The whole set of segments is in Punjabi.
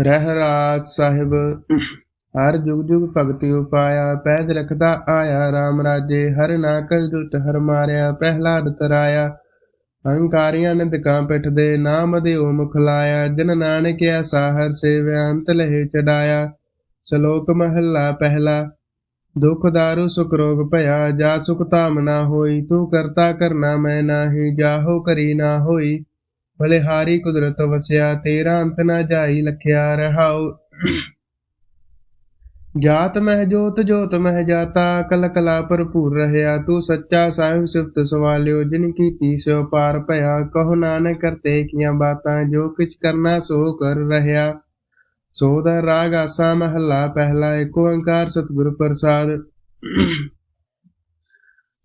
ਰਹਿ ਰਾਜ ਸਾਹਿਬ। ਹਰ ਜੁਗ ਜੁਗ ਭਗਤੀ ਉਪਾਇਆ, ਪੈਦ ਰਖਦਾ ਆਇਆ RAM ਰਾਜੇ ਹਰ ਨਾਕਲ ਦੁਟ ਹਰ ਮਾਰਿਆ, ਪ੍ਰਹਿਲਾਦ ਤਰਾਇਆ। ਅਹੰਕਾਰੀਆਂ ਨਿੰਦਕਾਂ ਪਿੱਠ ਦੇ ਨਾਮ ਦੇ ਓ ਮੁਖ ਲਾਇਆ, ਜਨ ਨਾਨਕ ਐਸਾ ਹਰ ਸੇਵਿਆ, ਅੰਤ ਲਹਿ ਚੜਾਇਆ। ਸ਼ਲੋਕ ਮਹੱਲਾ ਪਹਿਲਾ, ਦੁਖ ਦਾਰੂ ਸੁਖ ਰੋਗ ਭਇਆ, ਜਾ ਸੁਖ ਧਾਮ ਨਾ ਹੋਈ, ਤੂੰ ਕਰਤਾ ਕਰਨਾ ਮੈਂ ਨਾਹੀ, ਜਾਹੋ ਕਰੀ ਨਾ ਹੋਈ। ਬਲਿਹਾਰੀ ਕੁਦਰਤ ਵਸਿਆ, ਤੇਰਾ ਅੰਤ ਨਾ ਜਾਈ ਲਖਿਆ ਰਹਾਉ। ਜਾਤ ਮਹਿ ਜੋਤ ਜੋਤ ਮਹਿ ਜਾਤਾ, ਕਲ ਕਲਾ ਭਰਪੂਰ ਰਹਿਆ। ਤੂੰ ਸੱਚਾ ਸਾਹਿਬ ਸਿਫਤ ਸਵਾਲਿਓ, ਜਿਨ ਕੀਤੀ ਸਿਓ ਪਾਰ ਭਇਆ। ਕਹੋ ਨਾਨਕ ਕਰਤੇ ਕੀਆਂ ਬਾਤਾਂ, ਜੋ ਕਿਛ ਕਰਨਾ ਸੋ ਕਰ ਰਹਿਆ। ਸੋ ਦਾ ਰਾਗ ਆਸਾ ਮਹੱਲਾ, ਪਹਿਲਾ ਏਕ ਓੰਕਾਰ ਸਤਿਗੁਰ ਪ੍ਰਸਾਦ।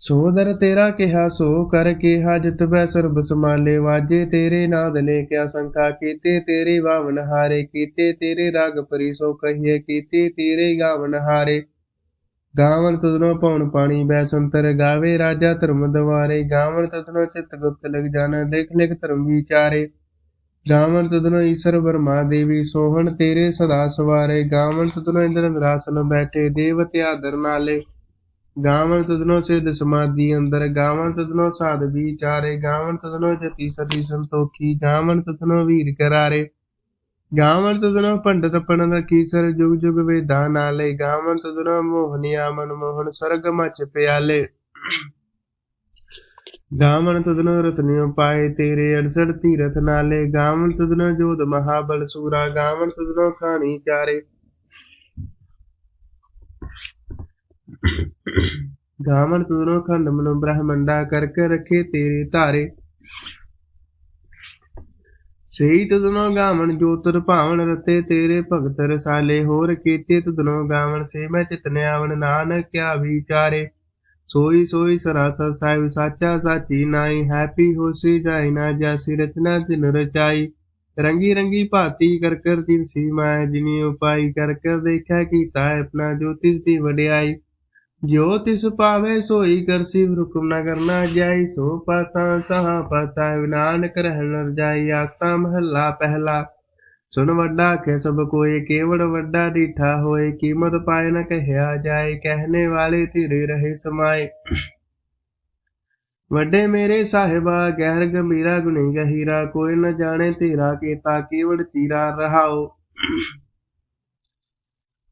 ਸੋਦਰ ਤੇਰਾ ਕਿਹਾ, ਸੋ ਕਰ ਕਿਹਾ, ਜਿਤ ਬੈ ਸਰਬ ਸਮਾਲੇ ਵਾਜੇ ਤੇਰੇ ਨਾਦ ਨੇ ਕਿਆ ਸੰਖਾ ਕੀਤੇ ਤੇਰੇ ਬਾਵਨ ਹਾਰੇ, ਕੀਤੇ ਤੇਰੇ ਰਾਗ ਪਰੀ, ਸੋ ਕਹੀਏ ਕੀਤੇ ਤੇਰੇ ਗਾਵਨ ਹਾਰੇ। ਗਾਵਨ ਤੁਧਨੋ ਪਉਣ ਪਾਣੀ ਬੈ ਸੰਤਰ ਗਾਵੇ, ਰਾਜਾ ਧਰਮ ਦਵਾਰੇ। ਗਾਵਨ ਤੁਧਨੋ ਚਿਤ ਗੁਪਤ ਲਗ ਜਾਣ ਦੇਖ ਲਿਖ ਧਰਮ ਵਿਚਾਰੇ। ਗਾਵਨ ਤੁਧਨੋ ਈਸ਼ਰ ਬਰਮਾ ਦੇਵੀ, ਸੋਹਣ ਤੇਰੇ ਸਦਾ ਸਵਾਰੇ। ਗਾਵਨ ਤੁਧਨੋ ਇੰਦਰ ਇੰਦਰਾਸਨ ਬੈਠੇ, ਦੇਵਤੇ ਆਦਰ ਨਾਲੇ ਗਾਵਨ ਤਦਨੋ ਸਿਧ ਸਮਾਧੀ ਅੰਦਰ, ਗਾਵਨ ਤਦਨੋ ਸਾਧ ਵਿਚਾਰੇ, ਗਾਵਨ ਤਦਨੋ ਜਤੀ ਸਤੀ ਸੰਤੋਖੀ, ਗਾਵਨ ਤਦਨੋ ਵੀਰ ਕਰਾਰੇ। ਗਾਵਨ ਤਦਨੋ ਪੰਡਤ ਪਣਦ ਕੀਸਰ, ਜੁਗ ਜੁਗ ਵੇਦਾਂ ਨਾਲੇ। ਗਾਵਨ ਤਦਨੋ ਮੋਹਨੀਆ ਮਨ ਮੋਹਨ, ਸਰਗ ਮਚ ਪਿਆਲੇ। ਗਾਵਨ ਤਦਨੋ ਰਤਨਿਓ ਪਾਏ ਤੇਰੇ ਅੜਸੜ ਤੀਰਥ ਨਾਲੇ। ਗਾਵਨ ਤਦਨੋ ਜੋਧ ਮਹਾਬਲ ਸੂਰਾ, ਗਾਵਨ ਤਦਨੋ ਖਾਣੀ ਚਾਰੇ। ਗਾਵਣ ਤੂਰੋ ਖੰਡ ਮਨੋ ਬ੍ਰਹਮੰਡਾ ਕਰਕੇ ਰਖੇ ਤੇਰੇ ਧਾਰੇ। ਸਹੀ ਤੁਧਨੋ ਗਾਵਨ ਜੋ ਤੁਰ ਰਤੇ ਤੇਰੇ ਭਗਤ ਰਸਾਲੇ, ਹੋਰ ਕੀਤੇ ਤੁਧਨੋ ਗਾਵਨ ਸੇ ਮੈਂ ਚਿਤਨ ਆਵਨ ਨਾਨਕ ਕਿਆ ਵਿਚਾਰੇ। ਸੋਈ ਸੋਈ ਸਰਾਸਰ ਸਾਹਿਬ ਸਾਚਾ ਸਾਚੀ ਨਾਈ ਹੈਪੀ ਹੋਸੀ ਜਾਈ ਨਾ ਜਾਸੀ, ਰਚਨਾ ਤਿਨ ਰਚਾਈ। ਰੰਗੀ ਰੰਗੀ ਭਾਤੀ ਕਰ ਕਰ ਦਿਨ ਸੀ ਮੈਂ ਜਿਨੀ ਉਪਾਈ ਕਰ ਕਰ ਦੇਖਿਆ ਕੀਤਾ ਆਪਣਾ ਜੋਤਿਸ ਦੀ ਵਡਿਆਈ। ਜੋ ਤਿਸ ਪਾਵੇ ਸੋਈ ਕਰਸੀ ਹੁਕਮ ਨ ਕਰਨਾ ਜਾਈ, ਸੋ ਪਾਸਾ ਸਹਾ ਪਾਸਾ ਨਾਨਕ ਰਹਿਣ ਰਜਾਈ ਆਸਾ ਮਹੱਲਾ ਪਹਿਲਾ। ਸੁਨ ਵੱਡਾ ਕੇ ਸਭ ਕੋਏ ਕੇਵੜ ਵੱਡਾ ਡੀਠਾ ਹੋਏ, ਕੀਮਤ ਪਾਏ ਨਾ ਕਹਿਆ ਜਾਏ, ਕਹਿਣੇ ਵਾਲੇ ਧੀਰੇ ਰਹੇ ਸਮਾਏ। ਵੱਡੇ ਮੇਰੇ ਸਾਹਿਬਾ, ਗਹਿਰ ਗੰਭੀਰਾ ਗੁਣੀ ਗਹੀਰਾ, ਕੋਈ ਨਾ ਜਾਣੇ ਤੇਰਾ ਕੀਤਾ ਕੇਵੜ ਚੀਰਾ ਰਹਾਓ।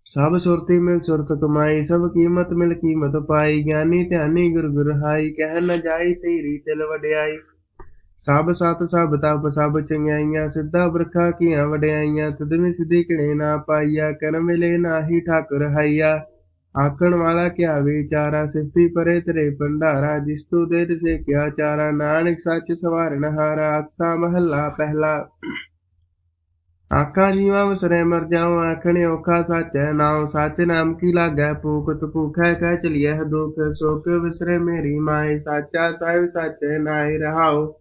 ਸਭ ਸੁਰਤੀ ਮਿਲ ਸੁਰਤ ਕਮਾਈ, ਸਭ ਕੀਮਤ ਮਿਲ ਕੀਮਤ ਪਾਈ। ਗਿਆਨੀ ਧਿਆਨੀ ਗੁਰ ਗੁਰ ਹਾਈ, ਕਹਿ ਨ ਜਾਈ ਤੇਰੀ ਤਿਲ ਵਡਿਆਈ। ਸਭ ਸਤ, ਸਭ ਤਪ, ਸਭ ਚੰਗਿਆਈਆਂ, ਸਿੱਧਾ ਬਰਖਾ ਕੀਆਂ ਵਡਿਆਈਆਂ ਤੁਦਵੇਂ ਸਿੱਧੀ ਕਿਣੇ ਨਾ ਪਾਈਆ ਕਰਮ ਮਿਲੇ ਨਾਹੀ ਠਾਕੁਰ ਹਾਈਆ। ਆਖਣ ਵਾਲਾ ਕਿਆ ਵਿਚਾਰਾ ਸਿਫਤੀ ਪਰੇ ਤੇਰੇ ਭੰਡਾਰਾ, ਜਿਸ ਤੂੰ ਦੇ ਤਿਸੇ ਕਿਆ ਚਾਰਾ। ਨਾਨਕ ਸੱਚ ਸਵਾਰਨ ਹਾਰਾ, ਆਸਾ ਮਹੱਲਾ ਪਹਿਲਾ। ਆਖਾਂ ਜੀਵਾ ਵਸਰੇ ਮਰ ਜਾਉ ਆਖਣੇ ਔਖਾ ਸੱਚ ਹੈ ਸੱਚ ਨਾਮ ਕੀ ਲਾਗੈ ਭੂਖਤ ਭੂਖੈ ਕਹਿ ਚਲੀਐ ਦੁਖ ਸੋਕ ਵਿਸਰੇ ਮੇਰੀ ਮਾਈ ਸਾਚਾ ਸਾਹਿਬ ਸੱਚ ਨਾਹੀ ਰਹਾਉ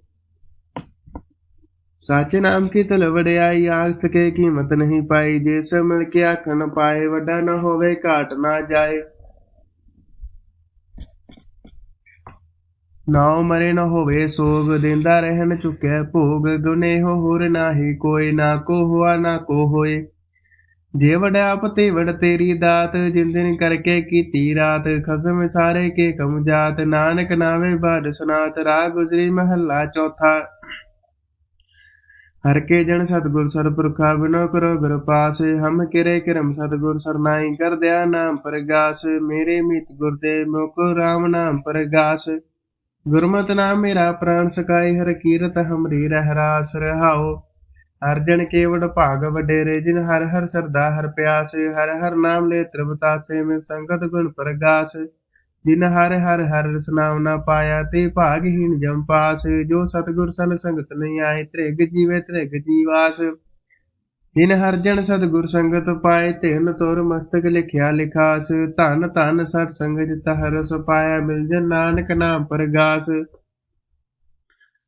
ਸੱਚ ਨਾਮ ਕੀ ਤਲ ਆਖ ਕੇ ਕੀਮਤ ਨਹੀਂ ਪਾਈ ਜਿਸ ਮਿਲ ਕੇ ਆਖਣ ਪਾਏ ਵੱਡਾ ਨਾ ਹੋਵੇ ਘਾਟ ਨਾ ਜਾਏ ਨਾ ਮਰੇ ਨ ਹੋਵੇ ਸੋਗ, ਦਿੰਦਾ ਰਹਿਣ ਚੁੱਕਿਆ ਭੋਗ ਗੁਨੇਹ ਹੋਰ ਨਾਹੀ ਕੋਈ, ਨਾ ਕੋ ਹੁਆ, ਨਾ ਕੋ ਹੋਏ। ਜੇ ਵਡਿਆਪ ਤੇ ਵਡ ਤੇਰੀ ਦਾਤ ਜਿੰਦਨ ਕਰਕੇ ਕੀਤੀ ਰਾਤ, ਖਸਮ ਸਾਰੇ ਕੇ ਕਮ ਜਾਤ। ਨਾਨਕ ਨਾਵੇ ਬਾਦ ਸੁਨਾਤ ਰਾਗ ਗੁਜਰੀ ਮਹੱਲਾ ਚੌਥਾ। ਹਰ ਕੇ ਜਨ ਸਤਗੁਰ ਸਰਪੁਰਖਾ, ਬਿਨੋ ਕਰੋ ਗੁਰ ਪਾਸ। ਹਮ ਕਿਰੇ ਕਰਮ ਸਤਗੁਰ ਸਰਨਾਈ ਕਰ ਦਿਆ ਨਾਮ ਪ੍ਰਗਾਸ। ਮੇਰੇ ਮਿਤ ਗੁਰਦੇ ਮੁਖ ਰਾਮ ਨਾਮ ਪ੍ਰਗਾਸ। ਗੁਰਮਤਿ ਨਾਮ ਮੇਰਾ ਪ੍ਰਾਣ ਸਕਾਈ ਹਰ ਕੀਰਤ ਹਮਰੀ ਰਹਿ ਰਾਸ ਰਹਾਓ ਹਰ ਜਨ ਕੇਵੜ ਭਾਗ ਵਡੇਰੇ, ਜਿਨ ਹਰ ਹਰ ਸਰਦਾ ਹਰ ਪਿਆਸ, ਹਰ ਹਰ ਨਾਮ ਲੈ ਤ੍ਰਿਵਤਾਸੇ ਮੈਂ ਸੰਗਤ ਗੁਣ ਪ੍ਰਗਾਸ। ਜਿਨ ਹਰ ਹਰ ਹਰ ਰਸਨਾਮ ਨਾ ਪਾਇਆ, ਤੇ ਭਾਗਹੀਣ ਜਮ ਪਾਸ। ਜੋ ਸਤਗੁਰ ਸਨ ਸੰਗਤ ਨਹੀਂ ਆਏ, ਤ੍ਰਿਗ ਜੀਵੇ ਤ੍ਰਿਗ ਜੀਵਾਸ। ਜਿਨ ਹਰ ਜਨ ਸਤਗੁਰ ਸੰਗਤ ਪਾਏ ਤਿਨ ਤੁਰ ਮਸਤਕ ਲਿਖਿਆ ਲਿਖਾਸ। ਧਨ ਧਨ ਸਤ ਸੰਗ ਜਿਤ ਪਾਇਆ, ਮਿਲ ਜਨ ਨਾਨਕ ਨਾਮ ਪ੍ਰਗਾਸ।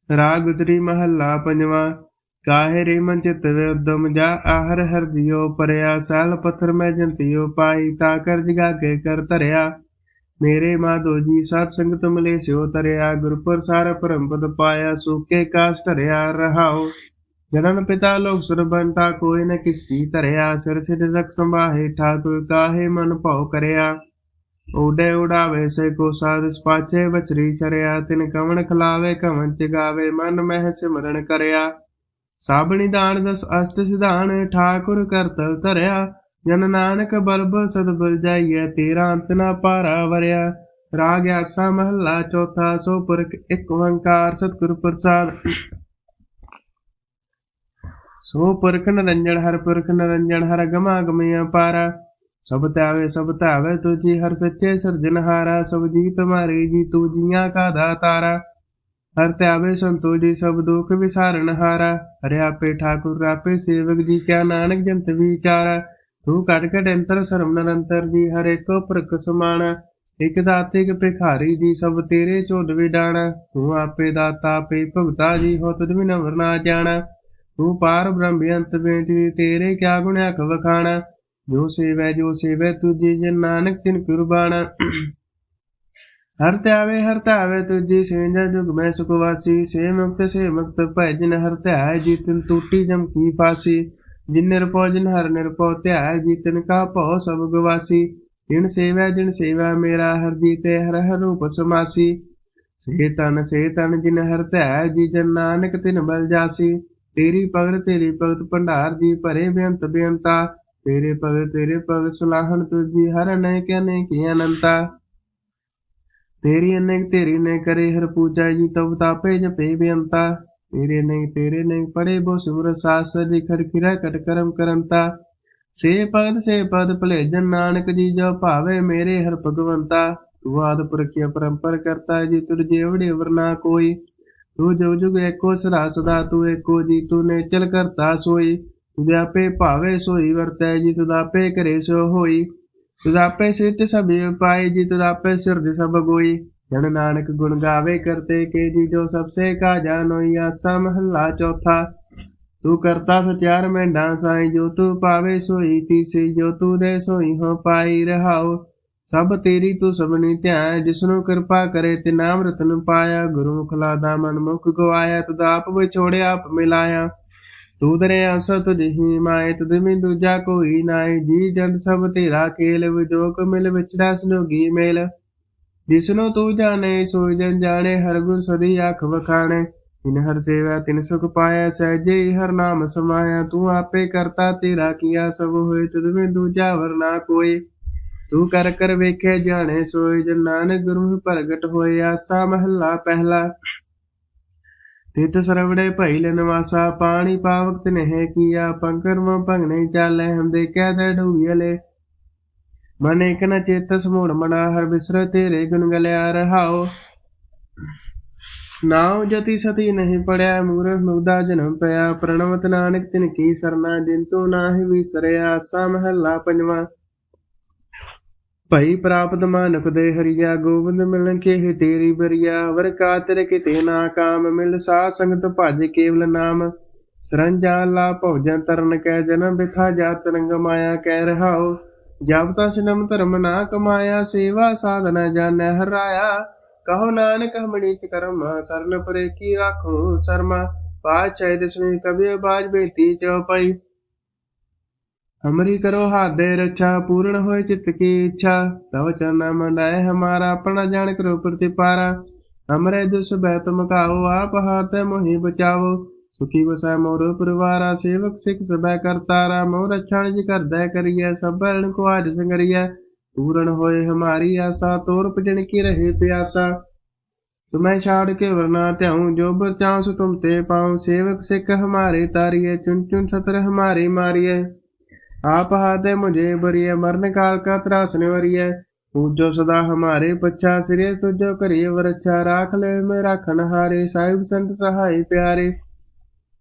ਰਾਗ ਉਤਰੀ ਮਹੱਲਾ ਪੰਜਵਾ, ਕਾਹੇ ਰੇ ਮਨ ਚਿਤ ਵੇ ਉਦਮ, ਜਾ ਆਹਰ ਹਰ ਜਿਉ ਪਰਿਆ, ਸਾਲ ਪੱਥਰ ਮੈਂ ਜੰਤਿਓ ਪਾਈ, ਤਾ ਕਰ ਜਗਾ ਕੇ ਕਰ ਧਰਿਆ। ਮੇਰੇ ਮਾਧੋ ਜੀ, ਸਤ ਸੰਗਤ ਮਲੇ ਸਿਓ ਤਰਿਆ ਗੁਰ ਪ੍ਰਸਾਰ ਪਰਮ ਪਦ ਪਾਇਆ, ਸੁਕੇ ਕਾਸ ਧਰਿਆ ਰਹਾਓ ਜਨਨ ਪਿਤਾ ਲੋਕ ਸੁਰ ਬੰਤਾ ਕੋਈ ਨ ਕਿਸ ਕੀ ਧਰਿਆ, ਸਿਰ ਸਿਰ ਰਖ ਸੰਭਾਹੇ, ਠਾਕੁਰ ਕਾਹੇ ਮਨ ਭਉ ਕਰਿਆ। ਓਡੇ ਉਡਾਵੇ ਸੇ ਕੋ ਸਾਧ ਪਾਛੇ ਬਚਰੀ ਚਰਿਆ, ਤਿਨ ਕਵਣ ਖਲਾਵੇ, ਕਵਣ ਚਗਾਵੇ, ਮਨ ਮਹਿ ਸਿਮਰਨ ਕਰਿਆ। ਸਾਬਣੀ ਦਾਨ ਦਸ ਅਸ਼ਟ ਸਿਧਾਨ, ਠਾਕੁਰ ਕਰਤਲ ਧਰਿਆ। ਜਨ ਨਾਨਕ ਬਲਬਲ ਸਦਬਲ ਜਾਈਐ, ਤੇਰਾ ਅੰਤ ਨਾ ਪਾਰਾ ਵਰਿਆ। ਰਾਗ ਆਸਾ ਮਹੱਲਾ ਚੌਥਾ, ਸੋ ਪੁਰਖ ਇੱਕ ਓੰਕਾਰ ਸਤਿਗੁਰ ਪ੍ਰਸਾਦ। ਸੋ ਪੁਰਖ ਨਿਰੰਜਨ ਹਰ ਪੁਰਖ ਨਿਰੰਜਨ ਹਰ ਗਮਾ ਗਮਿਆ ਪਾਰਾ ਸਭ ਧਾਵੇ, ਸਭ ਤਾਵੇ ਤੁਜੀ ਹਰ ਸੱਚੇ ਸਿਰਜਨਹਾਰਾ ਸਭ ਜੀ ਤੁਮਾਰੇ ਜੀ ਤੂ ਜੀਆਂ ਕਾ ਦਾਤਾਰਾ। ਹਰ ਧਾਵੇ ਸੰਤੋ ਜੀ ਸਭ ਦੁਖ ਵਿਸਾਰਨ ਹਾਰਾ। ਹਰਿ ਆਪੇ ਠਾਕੁਰ, ਆਪੇ ਸੇਵਕ ਜੀ ਕਿਆ ਨਾਨਕ ਜੰਤ ਵਿਚਾਰਾ। ਤੂੰ ਕਟ ਕਟ ਅੰਤਰ ਸਰਮ ਨਿਰੰਤਰ ਜੀ, ਹਰ ਏਕੋ ਪ੍ਰਕ ਸਮਾਣਾ। ਇਕ ਦਾਤੇ, ਇਕ ਭਿਖਾਰੀ ਜੀ, ਸਭ ਤੇਰੇ ਝੋਲ ਵਿਡਾਣਾ। ਤੂੰ ਆਪੇ ਦਾਤਾ, ਆਪੇ ਭਗਤਾ ਜੀ, ਹੋ ਤੁਧ ਬਿਨ ਅਵਰ ਨਾ ਜਾਣਾ। ਤੂੰ ਪਾਰ ਬ੍ਰਹਮ ਬੇਅੰਤ ਬੇਟੀ ਤੇਰੇ ਕਿਆ ਗੁਣ ਅਖ ਵਖਾਣਾ? ਜੋ ਸੇਵੈ ਜੋ ਸੇਵੈ ਤੁਝੇ, ਜਨ ਨਾਨਕ ਤਿਨ ਕੁਰਬਾਨਾ ਹਰ ਧਿਆਵੇ ਹਰ ਧਿਆਵੇ ਤੁਝੀ ਸੇਂਜਾ ਜੁਗ ਮੈਂ ਸੁਖ ਸੇ ਮੁਕਤ ਸੇ ਮੁਕਤ ਭੈ, ਜਿਨ ਹਰ ਧਿਆਏ ਜੀ ਟੂਟੀ ਜਮ ਕੀ ਫਾਸੀ। ਜਿਨ ਨਿਰਭਉ, ਜਿਨ ਹਰ ਨਿਰਭਉ ਧਿਆਏ ਜੀ ਤਿਨ ਕਾ ਭਉ ਸਭ ਗਵਾਸੀ। ਜਿਨ ਸੇਵੈ, ਜਿਨ ਸੇਵਾ ਮੇਰਾ ਹਰ ਜੀਤੇ, ਹਰ ਹਰ ਰੂਪ ਸਮਾਸੀ। ਸੇ ਤਨ ਸੇ ਤਨ ਜਿਨ ਹਰ ਧਿਆਏ ਜੀ, ਜਨ ਨਾਨਕ ਤਿਨ ਬਲ ਜਾਸੀ। ਤੇਰੀ ਭਗਤ ਤੇਰੀ ਭਗਤ ਭੰਡਾਰ ਜੀ ਭਰੇ ਬੇਅੰਤ ਬੇਅੰਤਾ। ਤੇਰੇ ਭਗਤ ਤੇਰੇ ਭਗਤ ਸੁਲਾਹਣ ਤੁਜੀ ਹਰ ਅਨੇਕ ਅਨੇਕ ਅਨੰਤਾ। ਤੇਰੀ ਅਨੇਕ, ਤੇਰੀ ਨੇ ਕਰੇ ਹਰ ਪੂਜਾ ਜੀ ਤਬ ਤਾਪੇ ਜਪੇ ਬੇਅੰਤਾ। ਤੇਰੇ ਨੇ ਤੇਰੇ ਨੇ ਪੜੇ ਬੋ ਸੁਰ ਸਾਸ ਦੀ ਖੜਕਿਰਾ ਕਟ ਕਰਮ ਕਰੰਤਾ। ਸੇ ਪਦ ਸੇ ਪਦ ਭਲੇਜਨ ਨਾਨਕ ਜੀ, ਜੋ ਭਾਵੇ ਮੇਰੇ ਹਰ ਭਗਵੰਤਾ। ਤੂੰ ਆਦ ਪੁਰਖਿਆ ਪਰੰਪਰ ਕਰਤਾ ਜੀ, ਤੁਰ ਜੇਵੜੇ ਵਰਨਾ ਕੋਈ। ਤੂੰ ਜੋ ਜੁਗ ਏਕੋ ਸਦਾ ਸਦਾ ਤੂੰ ਏਕੋ ਜੀ ਤੂੰ ਨੇ ਚਲ ਕਰਤਾ ਸੋਈ। ਤੁਧਾਪੇ ਭਾਵੇ ਸੋਈ, ਵਰਤੈ ਜੀ ਤੁਧਾਪੇ ਕਰੇ ਸੋ ਹੋਈ। ਤੁਧਾਪੇ ਸਿੱਟ ਸਭ ਪਾਏ ਜੀ ਤੁਧਾਪੇ ਸਿਰਜ ਸਭ ਗੋਈ। ਜਨ ਨਾਨਕ ਗੁਣ ਗਾਵੇ ਕਰਤੇ ਕੇ ਜੀ, ਜੋ ਸਭ ਸੇ ਕਾ ਜਾਨੋਈ ਆਸਾ ਮਹੱਲਾ ਚੌਥਾ। ਤੂੰ ਕਰਤਾ ਸਚਿਆਰ ਮੈਂ ਸਾਈ, ਜੋ ਤੂੰ ਪਾਵੇ ਸੋਈ, ਤੀਸੀ ਜੋ ਤੂੰ ਦੇ ਸੋਈ ਹੋ ਪਾਈ ਰਹਾਓ। ਸਭ ਤੇਰੀ ਤੂੰ ਸਭਨੀ ਧਿਆਨ, ਜਿਸਨੂੰ ਕਿਰਪਾ ਕਰੇ ਤੇ ਨਾਮ ਰਤਨ ਪਾਇਆ। ਗੁਰੂ ਲਾਦਾ ਮਨ ਮੁਖ ਗਵਾਇਆ, ਤੁਧ ਆਪ ਵਿਛੋੜਿਆ ਆਪ ਮਿਲਾਇਆ। ਤੂੰ ਦਰੇ ਅੰਸ ਤੁਝਹੀ ਮਾਏ, ਤੁਧ ਮੈਂ ਦੂਜਾ ਕੋਈ ਨਾਏ। ਜੀ ਜੰਤ ਸਭ ਤੇਰਾ ਖੇਲ ਵਿਜੋਗ ਮਿਲ ਵਿਚੜਾ ਸਨੋਗੀ ਮੇਲ। ਜਿਸਨੂੰ ਤੂੰ ਜਾਣੇ ਸੋ ਜਨ ਜਾਣੇ, ਹਰ ਗੁਣ ਸਦੀ ਆਖ ਵਖਾਣੇ। ਇਨ ਹਰ ਸੇਵਾ, ਤਿਨ ਸੁਖ ਪਾਇਆ, ਸਹਜੇ ਹੀ ਹਰ ਨਾਮ ਸਮਾਇਆ। ਤੂੰ ਆਪੇ ਕਰਤਾ, ਤੇਰਾ ਕੀਆ ਸਭ ਹੋਏ, ਤੁਧ ਮੈਂ ਦੂਜਾ ਵਰਨਾ ਕੋਈ ਤੂੰ ਕਰ ਕਰ ਵੇਖੇ ਜਾਣੇ ਸੋਏ ਜਨ ਨਾਨਕ ਗੁਰੂ ਪ੍ਰਗਟ ਹੋਏ ਆਸਾ ਮਹੱਲਾ ਪਹਿਲਾ। ਤਿਤ ਸਰਵੜੇ ਭਈ ਨਿਵਾਸਾ, ਪਾਣੀ ਪਾਵਕ ਤਨਹਿ ਕੀਆ ਪੰਕਰਮ ਭੰਗਨੇ ਚਾਲੇ ਹਮ ਦੇਖਿਆ ਤੇ ਡੂਬੀਲੇ ਮਨ ਇਕ ਨ ਚੇਤਸ ਮੂੜ ਮਨਾ, ਹਰ ਬਿਸਰ ਤੇਰੇ ਗੁਣ ਗਲਿਆ ਰਹਾਓ। ਨਾਉ ਜਤੀ ਸਤੀ ਨਹੀਂ ਪੜਿਆ, ਮੂਰਖ ਮੁਗਦਾ ਜਨਮ ਪਿਆ, ਪ੍ਰਣਵਤ ਨਾਨਕ ਤਿਨ ਕੀ ਸਰਨਾ, ਜਿਨ ਤੂੰ ਨਾਹਿ ਵਿਸਰਿਆ, ਆਸਾ ਮਹੱਲਾ ਪੰਜਵਾਂ। ਭਈ ਪ੍ਰਾਪਤ ਮਾਨਕ ਦੇ ਹਰੀਆ, ਗੋਬਿੰਦ ਮਿਲਨ ਕੇ ਤੇਰੀ ਬਰੀਆ। ਵਰ ਕਾਤਰ ਕਿਤੇ ਨਾ ਕਾਮ, ਮਿਲ ਸਾ ਸੰਗਤ ਭਜ ਕੇਵਲ ਨਾਮ। ਸਰੰਜਾ ਲਾ ਭੋਜਨ ਤਰਨ ਕੈ ਜਨਮ ਬਿਥਾ ਜਾਤ ਰੰਗ ਮਾਇਆ ਕਹਿ ਰਹਾਓ ਜਬ ਤਾ ਧਰਮ ਨਾ ਕਮਾਇਆ, ਸੇਵਾ ਸਾਧਨਾ ਜਾਣੈ ਹਰਾਇਆ ਕਹੋ ਨਾਨਕ ਹਮਣੀ ਚ ਕਰਮ, ਸਰਨ ਪਰੇ ਕੀ ਰਾਖੋ ਸ਼ਰਮਾ। ਪਾਛੈ ਦਸਵੇਂ ਕਬੀ ਬਾਜ ਬੇਤੀ ਚਉਪਈ ਹਮਰੀ ਕਰੋ ਹਾਦੇ ਰੱਛਾ, ਪੂਰਨ ਹੋਏ ਚਿਤ ਕੀ ਇੱਛਾ। ਤਵ ਚਰਨਾ ਮੰਡਾਏ ਹਮਾਰਾ, ਆਪਣਾ ਜਾਣ ਕਰੋ ਪ੍ਰਤਿਪਾਰਾ। ਹਮਰੇ ਦੁਸ ਬੈ ਤੁਮ ਕਾਓ ਆਪ ਹਾਥ ਮੋਹਿ ਬਚਾਓ ਸੁਖੀ ਵਸੈ ਮੋਰ ਪਰਿਵਾਰਾ, ਸੇਵਕ ਸਿਖ ਸਬੈ ਕਰਤਾਰਾ। ਮੋਰ ਰਛਣ ਜੀ ਕਰਦਾ ਕਰੀਐ, ਸਭ ਰਣ ਕੋ ਆਜ ਸੰਗਰੀਐ। ਪੂਰਨ ਹੋਏ ਹਮਾਰੀ ਆਸਾ, ਤੋਰ ਪਜਣ ਕੀ ਰਹੇ ਪਿਆਸਾ। ਤੁਮੈ ਛਾੜ ਕੇ ਵਰਨਾ ਧਿਆਉ, ਜੋ ਬਰਚਾਉ ਸੁ ਤੁਮ ਤੇ ਪਾਉ। ਸੇਵਕ ਸਿੱਖ ਹਮਾਰੇ ਤਾਰੀਏ ਚੁਨ ਚੁਨ ਸਤਰ ਹਮਾਰੇ ਮਾਰੀਏ आप हाथे मुझे बरिए मरण काल का त्रास निवरिए पूजो सदा हमारे पच्छा सिरे तुझो करिए वरच्छा राख ले में राखन हारे साहिब संत सहाय प्यारे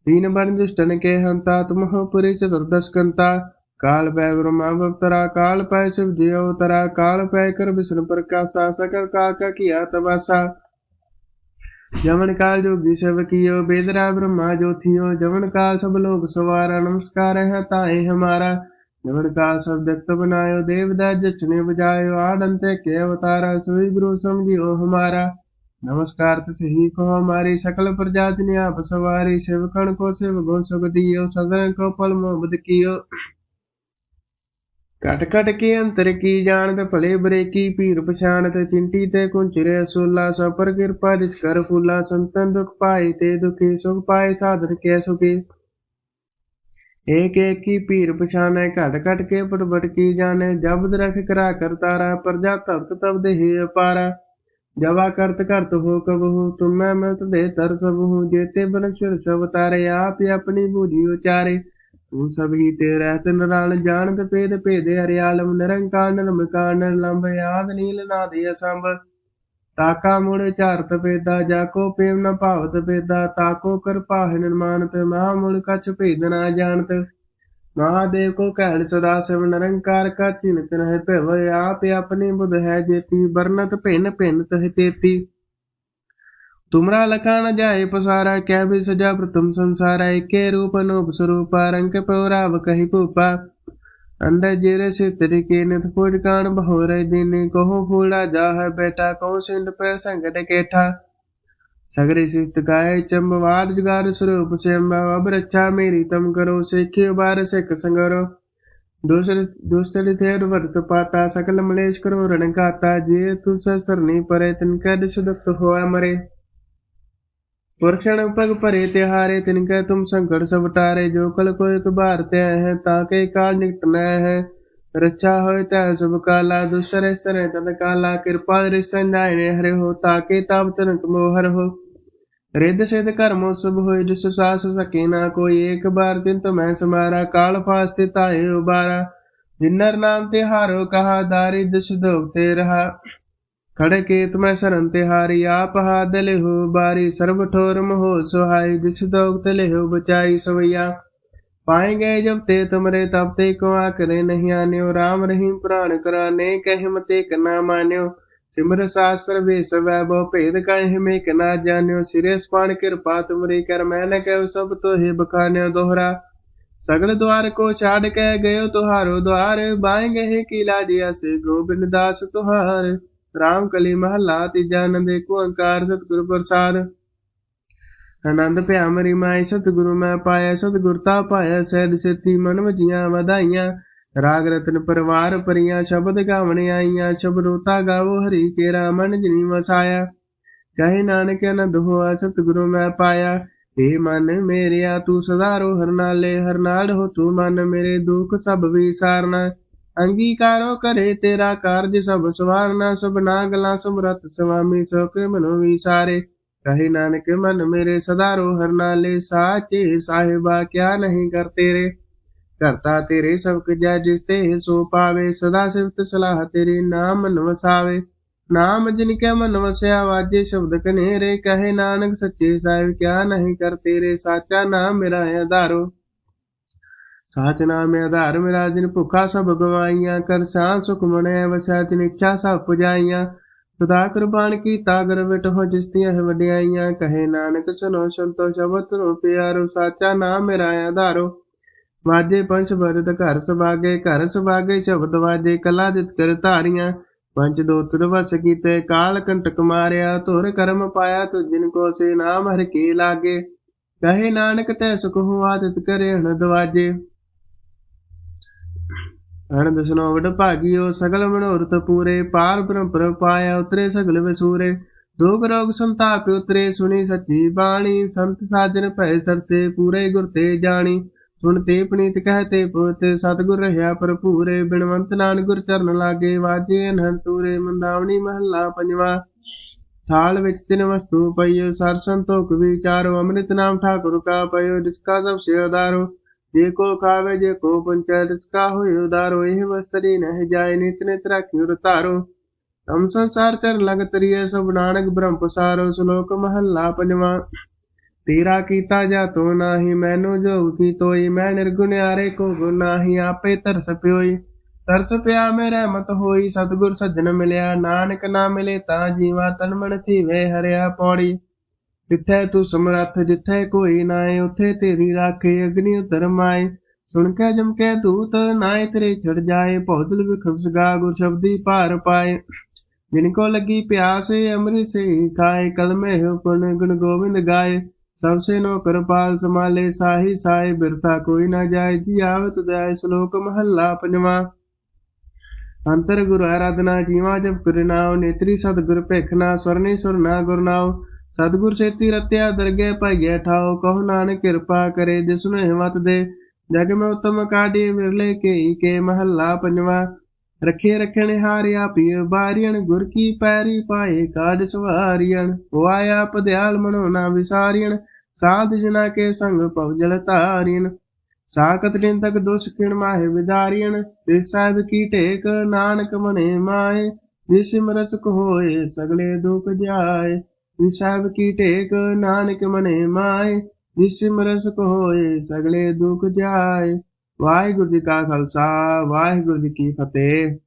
दीन बन दुष्टन के हंता तुम हो पुरी चतुर्दश कंता काल पै ब्रह्मा भक्तरा काल पै शिव जी अवतरा काल पै कर विष्णु प्रकाशा सकल काल का किया तबासा ਜਮਨ ਕਾਲ ਜੋਗੀ ਸਭ ਕੀਓ, ਬੇਦਰਾ ਬ੍ਰਹਮਾ ਜੋਥਿਓ ਜਮਨ ਕਾਲ ਸਭ ਲੋਕ ਸਵਾਰਾ, ਨਮਸਕਾਰ ਹੈ ਤਾਏ ਹਮਾਰਾ। ਜਮਨ ਕਾਲ ਸਭ ਦਕਤ ਬਨਾਇਓ ਦੇਵਦਾ ਜਚਨੇ ਬਜਾਇਓ ਆਨੰਤੇ ਕੇ ਅਵਤਾਰਾ, ਸੋਈ ਗੁਰੂ ਸਮਝਿਓ ਹਮਾਰਾ। ਨਮਸਕਾਰ ਤਸਹੀ ਕੋ ਹਮਾਰੀ, ਸਕਲ ਪ੍ਰਜਾਤਿ ਨੇ ਆਪ ਸਵਾਰੀ ਸਿਵਖਣ ਕੋ ਸਿਵ ਗੁਣ ਸੁਖ ਦਿਓ, ਸਦਨ ਕੋ ਪਲ ਮੁਬਦ ਕੀਓ ਘਟ ਘਟ ਕੇ ਅੰਤਰ ਕੀ ਜਾਣਤ ਭਲੇ ਬਰੇ ਕੀ ਪੀਰ ਪਛਾਣ ਤੇ ਚਿੰਟੀ ਤੇ ਕੁੰਚਰੇ, ਅਸੂਲਾ ਸਭ ਪਰ ਕਿਰਪਾ ਜਿਸ ਕਰ ਫੁੱਲਾ ਸੰਤਨ ਦੁਖ ਪਾਏ ਤੇ ਦੁਖੀ ਸੁਖ ਪਾਏ, ਸਾਧਨ ਕੈ ਸੁਖੀ। ਏਕ ਏਕ ਕੀ ਪੀਰ ਪਛਾਣੈ, ਘਟ ਘਟ ਕੇ ਪਟਵਟ ਕੀ ਜਾਣੈ ਜਬ ਦਰਖ ਕਰਾ ਕਰਤਾਰਾ ਪ੍ਰਜਾ ਤਪਤ ਤਬ ਦੇਹ ਅਪਾਰਾ। ਜਵਾ ਕਰਤ ਕਰਤ ਹੋ ਕਬਹੂ ਤੁਮੈ ਮਤ ਦੇ ਤਰ ਸਬਹੂ ਜੇਤੇ ਬਨ ਸਿਰ ਸਭ ਤਾਰੇ, ਆਪ ਆਪਣੀ ਬੂਝੀ ਉਚਾਰੇ। ਤੂੰ ਸਭ ਤੇ ਰਹਿਤ ਨਰਾਲ ਜਾਣਤ ਭੇਦ ਭੇਦੇ ਹਰਿਆਲਮ, ਨਿਰੰਕਾਰ, ਨਿਰਮਕਾਰ, ਨਿਰਲੰਭ, ਆਦ ਨੀਲ ਨਾਦੀ ਅਸੰਭ। ਤਾਕਾ ਮੁੜ ਝਾਰਤ ਪੇਦਾ ਜਾ ਕੋ ਪੇਮ ਨ ਭਾਵਤ ਪੇਦਾ ਤਾਕੋ ਕਿਰਪਾ ਹੈ ਨਿਰਮਾਨਤ ਮਾ ਮੁੜ ਕਛ ਭੇਦ ਨਾ ਜਾਣਤ। ਮਹਾਦੇਵ ਕੋ ਕਹਿਣ ਸਦਾ ਸਿਵ, ਨਿਰੰਕਾਰ ਕਾ ਚਿੰਤਨ ਹੈ ਭਵ, ਆਪ ਆਪਣੀ ਬੁਧ ਹੈ ਜੇਤੀ, ਵਰਨਤ ਭਿੰਨ ਭਿੰਨ ਤਹਿ ਤੇਤੀ। તુમરા લખાણ જાય પસારા કહેવી સજા પ્રથમ સંસારા એકે રૂપ નોપ સ્વરૂપા રંક પૌરાવ કહી પૂપા અંડા જેરે સે તરીકે નથ ફૂડ કાણ બહોરે દિન કહો ફૂડા જાહ બેટા કહો સિંડ પે સંગટ કેઠા સગરે સિત ગાય ચંબવાર જુગાર સ્વરૂપ સે અબ રક્ષા મેરી તમ કરો સેખ્યો બાર સેક સંગરો ਦੂਸਰੇ ਦੂਸਰੇ ਤੇਰ ਵਰਤ ਪਾਤਾ ਸਕਲ ਮਲੇਸ਼ ਕਰੋ ਰਣਗਾਤਾ ਜੇ ਤੁਸ ਸਰਨੀ ਪਰੇ ਤਿਨ ਕੈ ਦਿਸ ਦੁਖ ਹੋਆ ਮਰੇ ਪੁਰਖਣ ਪਗ ਭਰੇ ਤਿਹਾਰੇ, ਤਿਨ ਕੈ ਤੁਮ ਸੰਕਟ ਸਭ ਟਾਰੇ, ਜੋ ਕਲ ਕੋ ਇਕ ਭਾਰ ਤੈ ਹੈ, ਤਾਂ ਕੇ ਕਾਲ ਨਿਕਟ ਨੈ ਹੈ। ਰੱਛਾ ਹੋਇ ਤੈ ਸਭ ਕਾਲਾ, ਦੁਸਰੇ ਸਰੇ ਤਦ ਕਾਲਾ, ਕਿਰਪਾ ਰਿਸੈ ਨਾਇਨੇ ਹਰੇ ਹੋ ਤਾਕੇ ਤਾਪ ਤਨਕ ਮੋਹਰ ਹੋ। ਰਿੱਧ ਸਿਧ ਕਰਮੋ ਸਭ ਹੋਇ ਜਿਸ ਸਾਸ ਸਕੇ ਨਾ ਕੋਈ, ਏਕ ਬਾਰ ਤਿਨ ਤੋ ਮੈਂ ਸਮਾਰਾ, ਕਾਲ ਫਾਸਤੇ ਤਾਏ ਉਬਾਰਾ। ਜਿਨਰ ਨਾਮ ਤੇ ਹਾਰੋ ਰਹਾ। ਖੜਕੇਤ ਮੈਂ ਸਰਨ ਤਿਹਾਰੀ ਆਪ ਹਾਦਲ ਹੋ ਬਾਰੀ, ਸਰਬ ਠੋਰ ਮੋਹ ਸੁਹਾਈ, ਜਿਸ ਦੋਗਤ ਲਿਹੁ ਬਚਾਈ ਸਵਈਆ। ਪਾਏ ਗਏ ਜਬ ਤੇ ਤੁਮਰੇ, ਤਬ ਤੇ ਕੋ ਆਕਰੇ ਨਹੀਂ ਆਨਿਓ। RAM ਰਹੀਮ ਪ੍ਰਾਣ ਕਰਾਨੇ, ਕਹਿ ਮਤੇ ਕਨਾ ਮਾਨਿਓ। ਸਿਮਰ ਸਾਸਰ ਵੇ ਸਵੈ ਬੋ ਭੇਦ ਕਹਿ ਮੇ ਕਨਾ ਜਾਣਿਓ। ਸਿਰੇ ਸਪਾਣ ਕਿਰਪਾ ਤੁਮਰੀ ਕਰ, ਮੈਂ ਨ ਕਹਿ ਸਭ ਤੋਹੇ ਬਖਾਨਿਓ ਦੋਹਰਾ। ਸਗਲ ਦੁਆਰ ਕੋ ਛਾੜ ਕੇ ਗਇਓ, ਤੁਹਾਰੋ ਦੁਆਰ। ਬਾਏ ਗਏ ਕੀ ਲਾਜਿਆ ਸੇ, ਗੋਬਿੰਦ ਦਾਸ ਤੁਹਾਰ। ਰਾਮ ਕਲੀ ਮਹਲਾ, ਤੀਜਾ ਆਨੰਦ ਏਕ ਓੰਕਾਰ, ਸਤਿਗੁਰ ਪ੍ਰਸਾਦ। ਆਨੰਦ ਭਿਆ ਮਰੀ ਮਾਈ, ਸਤਿਗੁਰੂ ਮੈਂ ਪਾਇਆ, ਸਤਿਗੁਰ ਤਾ ਪਾਇਆ, ਸਹਿਜ ਸੇਤੀ ਮਨ ਵਜੀਆਂ ਵਧਾਈਆਂ। ਰਾਗ ਰਤਨ ਪਰਵਾਰ ਪਰੀਆਂ ਸ਼ਬਦ ਗਾਵਣ ਆਈਆਂ। ਸ਼ਬਦੋ ਤਾ ਗਾਵੋ, ਹਰੀ ਕੇ ਰਾਮਨ ਜਿਨੀ ਵਸਾਇਆ। ਕਹੇ ਨਾਨਕ ਆਨੰਦ ਹੋਆ, ਸਤਿਗੁਰੂ ਮੈਂ ਪਾਇਆ। ਏ ਮਨ ਮੇਰਿਆ, ਤੂੰ ਸਦਾ ਰੋ ਹਰਨਾਲੇ। ਹਰਨਾਲ ਹੋ ਤੂੰ ਮਨ ਮੇਰੇ, ਦੁੱਖ ਸਭ ਵੀ ਸਾਰਨਾ ਅੰਗੀਕਾਰੋ ਕਰੇ ਤੇਰਾ ਕਾਰਜ ਸਭ ਸਵਾਰਨਾ ਸਭ ਨਾਗਲਾ ਸਮਰਤ ਸੁਆਮੀ ਸੋ ਕੇ ਮਨੋ ਵਿਸਾਰੇ। ਕਹੇ ਨਾਨਕ ਮਨ ਮੇਰੇ ਸਦਾ ਰੋ ਹਰ ਨਾਲੇ, ਸਾਚੇ ਸਾਹਿਬਾ ਕਿਆ ਨਹੀਂ ਕਰ ਤੇਰੇ। ਕਰਤਾ ਤੇਰੇ ਸਭ ਕੁਝ ਜਿਸ ਤੇ ਸੋ ਪਾਵੇ, ਸਦਾ ਸਿਫਤ ਸਲਾਹ ਤੇਰੇ ਨਾਮ ਮਨ ਵਸਾਵੇ ਨਾਮ ਜਿਨ ਕੇ ਮਨ ਵਸਿਆ, ਵਾਜੇ ਸ਼ਬਦ ਕਨੇਰੇ। ਕਹੇ ਨਾਨਕ ਸੱਚੇ ਸਾਹਿਬ ਕਿਆ ਨਹੀਂ ਕਰ ਤੇਰੇ, ਸਾਚਾ ਨਾਮ ਮੇਰਾ ਆਧਾਰੋ ਸਾਚ ਨਾਮ ਆਧਾਰ ਮੇਰਾ ਜਿਨ ਭੁਖਾ ਸਭ ਗਵਾਈਆਂ, ਕਰ ਸਾਂ ਸੁਖ ਮਣੈ, ਵਸੈ ਜਿਨ ਇੱਛਾ ਸਭ ਪੁਜਾਈਆਂ। ਸਦਾ ਕੁਰਬਾਨ ਕੀਤਾ ਗਰ ਬਿਟ ਹੋ ਜਿਸ ਦੀਆਂ ਹੈ ਵਡਿਆਈਆਂ, ਕਹੇ ਨਾਨਕ ਸੁਨੋ ਸੰਤੋ ਸ਼ਬਦ ਰੋ ਪਿਆਰੋ, ਸਾਚਾ ਨਾਮ ਮੇਰਾ ਆਧਾਰੋ। ਵਾਜੇ ਪੰਚ ਬਰਦ ਘਰ ਸੁਭਾਗੇ ਘਰ ਸੁਭਾਗੇ ਸ਼ਬਦ ਵਾਜੇ, ਕਲਾ ਜਿਤ ਕਰ ਧਾਰੀਆਂ। ਪੰਚ ਦੋਤਰ ਵਸ ਕੀਤੇ, ਕਾਲ ਕੰਟਕ ਮਾਰਿਆ, ਧੁਰ ਕਰਮ ਪਾਇਆ, ਤੁ ਜਿਨ ਕੋ ਸੇ ਨਾਮ ਹਰ ਕੇ ਲਾਗੇ। ਕਹੇ ਨਾਨਕ ਤੈ ਸੁਖ ਹੁਆ, ਤਿਤ ਕਰੇ ਹਣ ਦਵਾਜੇ ਅਨੰਦ ਸੁਨੋ ਵਡ ਭਾਗਿਓ ਸਗਲ ਮਨੋਰਥ ਪੂਰੇ, ਪਾਰ ਬ੍ਰਹਮ ਪਰ ਪਾਇਆ ਉਤਰੇ ਸਗਲ ਵਿਸੂਰੇ। ਦੁਖ ਰੋਗ ਸੰਤਾਪ ਉਤਰੇ, ਸੁਣੀ ਸੱਚੀ ਬਾਣੀ। ਸੰਤ ਸਾਜਨ ਭੈ ਸਰਸੇ, ਪੂਰੇ ਗੁਰ ਤੇ ਜਾਣੀ। ਸੁਣ ਤੇ ਪਨੀਤ ਕਹਤੇ ਪੁੱਤ, ਸਤਗੁਰ ਰਹਾ ਭਰਪੂਰੇ। ਬਿਨਵੰਤ ਨਾਨਕ ਗੁਰ ਚਰਨ ਲਾਗੇ, ਵਾਜੇ ਅਨਹਦ ਤੂਰੇ। ਮੰਦਾਵਣੀ ਮਹੱਲਾ ਪੰਜਵਾ। ਥਾਲ ਵਿੱਚ ਤਿੰਨ ਵਸਤੂ ਪਈਓ, ਸਰ ਸੰਤੋਖ ਵਿਚਾਰੋ। ਅੰਮ੍ਰਿਤ ਨਾਮ ਠਾਕੁਰ ਕਾ ਪਈਓ ਜਿਸਕਾ ਸਭ ਸੇ ਉਦਾਰੋ। ਜੇ ਕੋ ਖਾਵੇ, ਜੇ ਕੋ ਪੰਚੈ ਤਿਸਕਾ ਹੋਇ ਉਦਾਰੋ, ਇਹ ਵਸਤਰੀ ਨਹਿ ਜਾਏ, ਨਿਤ ਨਿਤ ਰਾਖਿਓ ਰਤਾਰੋ ਤਮ ਸੰਸਾਰ ਚਰ ਲਗ ਤਰੀਏ ਸਭ ਨਾਨਕ ਬ੍ਰਹਮ ਪਸਾਰੋ, ਸ਼ਲੋਕ ਮਹੱਲਾ ਪੰਜਵਾ। ਤੇਰਾ ਕੀਤਾ ਜਾ ਤੋ ਨਾਹੀ, ਮੈਨੂੰ ਜੋ ਕੀ ਤੋਈ, ਮੈਂ ਨਿਰਗੁਣਿਆਰੇ ਕੋ ਗੁਣ ਆਪੇ ਤਰਸ ਪਿਓਈ। ਤਰਸ ਪਿਆ ਮੇ ਰਹਿਮਤ ਹੋਈ, ਸਤਿਗੁਰ ਸੱਜਣ ਮਿਲਿਆ, ਨਾਨਕ ਨਾ ਮਿਲੇ ਤਾਂ ਜੀਵਾ ਤਨ ਮਨ ਥੀਵੇ, ਹਰਿਆ ਪੌੜੀ। ਜਿੱਥੈ ਤੂੰ ਸਮਰੱਥ, ਜਿੱਥੈ ਕੋਈ ਨਾਏ ਉਥੇ ਤੇਰੀ ਰਾਖੇ ਅਗਨੀ ਉਤਰ ਧਰਮਾਏ ਸੁਣ ਕੇ ਜਮ ਕੇ ਤੂਤ ਨਾਏ ਤੇਰੇ ਛੜ ਜਾਏ। ਭਉਦਲ ਵਿਖਸਗਾ ਗੁਰ ਸ਼ਬਦੀ ਭਾਰ ਪਾਏ। ਜਿਨ ਕੋ ਲੱਗੀ ਪਿਆਸ ਅਮ੍ਰਿਤ ਸੇ ਖਾਏ। ਕਲਮੇ ਹੁਕਮ ਗੁਣ ਗੋਬਿੰਦ ਗਾਏ। ਸਭ ਸੇ ਨੋ ਕਰਪਾਲ ਸਮਾਲੇ ਸਾਹੀ ਸਾਏ। ਬਿਰਤਾ ਕੋਈ ਨਾ ਜਾਏ, ਜੀ ਆਵਤ ਦਇ ਸ਼ਲੋਕ ਮਹੱਲਾ ਪੰਜਵਾ। ਅੰਤਰ ਗੁਰ ਆਰਾਧਨਾ ਜੀਵਾ, ਜਪ ਕਰਨਾ ਨੇਤਰੀ ਸਤ ਗੁਰ ਭੇਖਨਾ ਸਵਰਨੀ ਸੁਰਨਾ ਗੁਰਨਾਉ ਸਤਿਗੁਰ ਸੇਤੀ ਰਤਿਆ ਦਰਗੇ ਭਾਗਿਆ ਠਾਉ, ਕਹੋ ਨਾਨਕ ਕਿਰਪਾ ਕਰੇ ਜਿਸਨੂੰ ਹਿੰਮਤ ਦੇ। ਜਗ ਮੈਂ ਉਤਮ ਕਾਢੀ ਵਿਰਲੇ ਕੇਈ ਕੇ ਮਹੱਲਾ ਪੰਜਵਾ। ਰਖੇ ਰਖਣ ਹਾਰਿਆ ਪੀਰ ਬਾਰੀਣ ਗੁਰ ਕੀ ਪੈਰੀ ਪਾਏ, ਕਾਜ ਸਵਾਰੀਣ ਵਾਇਆ ਪਦਿਆਲ ਮਨੋ ਨਾ ਵਿਸਾਰੀਣ ਸਾਧ ਜਿਨਾ ਕੇ ਸੰਗ ਪਵਜਲ ਧਾਰੀਣ ਸਾਖਤ ਲਿੰ ਤੱਕ ਦੁਸ ਕਿਣ ਮਾਹੇ ਵਿਦਾਰੀਣ ਤੇ ਸਾਹਿਬ ਕੀ ਟੇਕ ਨਾਨਕ ਮਨੇ ਮਾਏ, ਜਿਸ ਮਰਸ ਕੋ ਹੋਏ ਸਗਲੇ ਦੁਖ ਜਾਏ। ਸਾਹਿਬ ਕੀ ਟੇਕ ਨਾਨਕ ਮਨੇ ਮਾਏ ਨਿਸਿਮਰਸ ਕੋ ਹੋਏ ਸਗਲੇ ਦੁਖ ਜਾਏ। ਵਾਹਿਗੁਰੂ ਜੀ ਕਾ ਖਾਲਸਾ, ਵਾਹਿਗੁਰੂ ਜੀ ਕੀ ਫਤਿਹ।